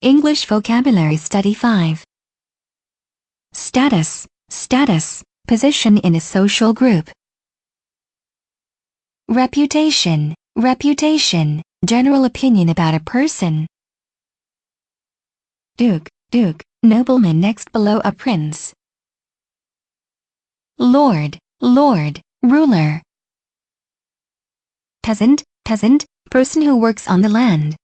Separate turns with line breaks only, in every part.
English Vocabulary Study 5. Status, status, position in a social group. Reputation, reputation, general opinion about a person. Duke, duke, nobleman next below a prince. Lord, lord, ruler. Peasant, peasant, person who works on the land.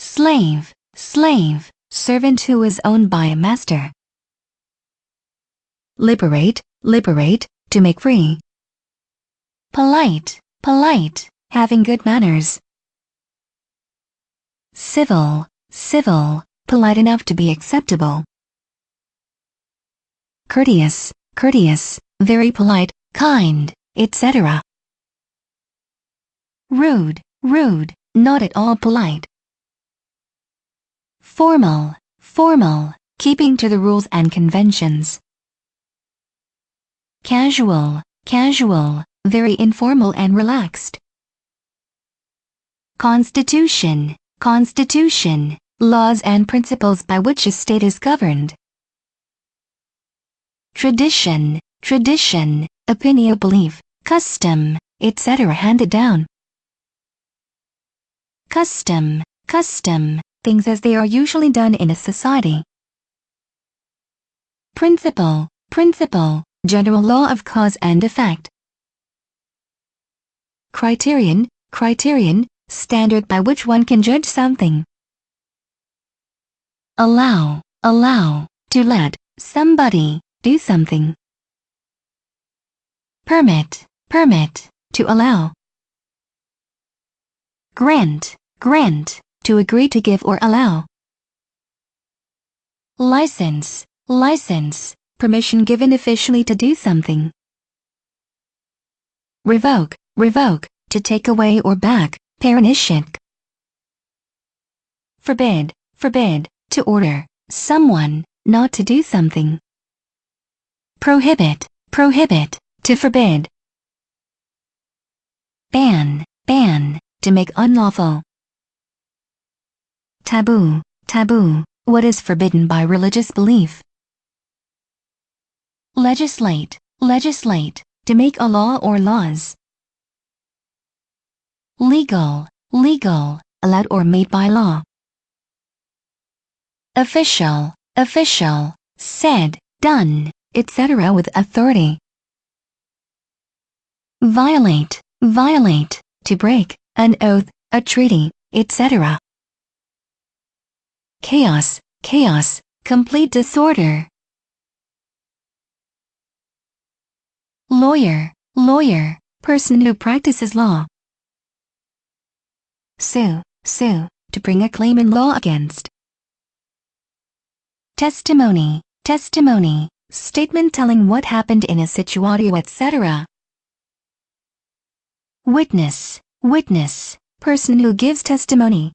Slave, slave, servant who is owned by a master. Liberate, liberate, to make free. Polite, polite, having good manners. Civil, civil, polite enough to be acceptable. Courteous, courteous, very polite, kind, etc. Rude, rude, not at all polite. Formal, formal, keeping to the rules and conventions. Casual, casual, very informal and relaxed. Constitution, constitution, laws and principles by which a state is governed. Tradition, tradition, opinion belief, custom, etc. handed down. Custom, custom, things as they are usually done in a society. Principle, principle, general law of cause and effect. Criterion, criterion, standard by which one can judge something. Allow, allow, to let somebody do something. Permit, permit, to allow. Grant, grant, to agree to give or allow. License, license, permission given officially to do something. Revoke, revoke, to take away or back, paranishik. Forbid, forbid, to order, someone, not to do something. Prohibit, prohibit, to forbid. Ban, ban, to make unlawful. Taboo, taboo, what is forbidden by religious belief. Legislate, legislate, to make a law or laws. Legal, legal, allowed or made by law. Official, official, said, done, etc. with authority. Violate, violate, to break, an oath, a treaty, etc chaos, chaos, complete disorder. Lawyer, lawyer, person who practices law. Sue, sue, to bring a claim in law against. Testimony, testimony, statement telling what happened in a situation etc. Witness, witness, person who gives testimony.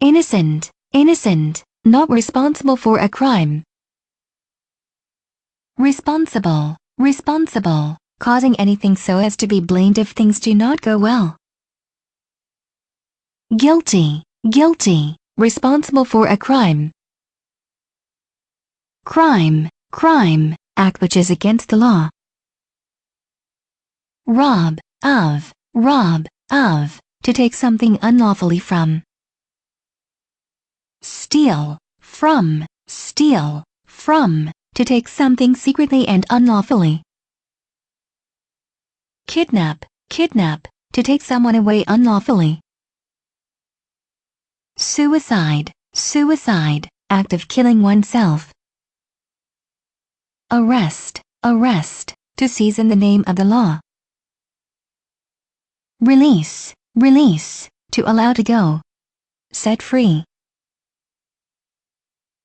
Innocent, innocent, not responsible for a crime. Responsible, responsible, causing anything so as to be blamed if things do not go well. Guilty, guilty, responsible for a crime. Crime, crime, act which is against the law. Rob, of, rob, of, to take something unlawfully from steal, from, steal, from, to take something secretly and unlawfully. Kidnap, kidnap, to take someone away unlawfully. Suicide, suicide, act of killing oneself. Arrest, arrest, to seize in the name of the law. Release, release, to allow to go. Set free.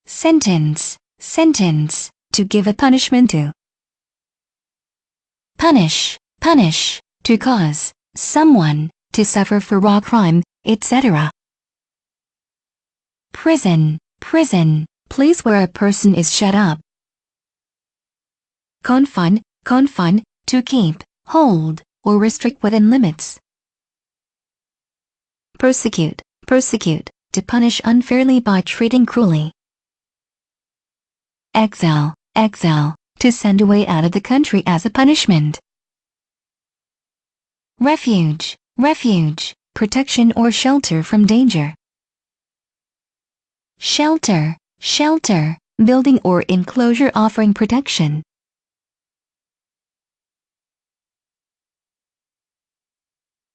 Sentence, sentence, to give a punishment to. Punish, punish, to cause, someone, to suffer for raw crime, etc. Prison, prison, place where a person is shut up. Confine, confine, to keep, hold, or restrict within limits. persecute, persecute, to punish unfairly by treating cruelly. Exile, exile, to send away out of the country as a punishment. Refuge, refuge, protection or shelter from danger. Shelter, shelter, building or enclosure offering protection,